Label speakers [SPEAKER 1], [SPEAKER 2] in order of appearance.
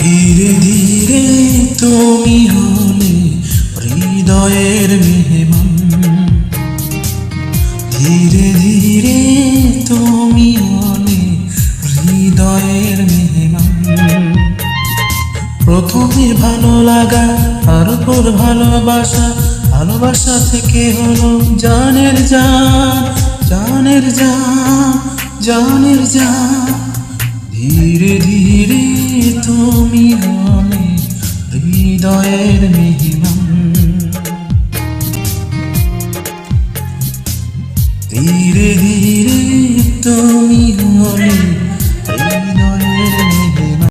[SPEAKER 1] ধীরে ধীরে তুমি হলে হৃদয়ের মেহমান। ধীরে ধীরে তুমি হলে হৃদয়ের মেহমান। প্রথমে ভালো লাগা, তারপর ভালোবাসা। ভালোবাসা থেকে হলো জানের জান জানের জান জানের জান। പാടേന മിഹിമം ധീരെ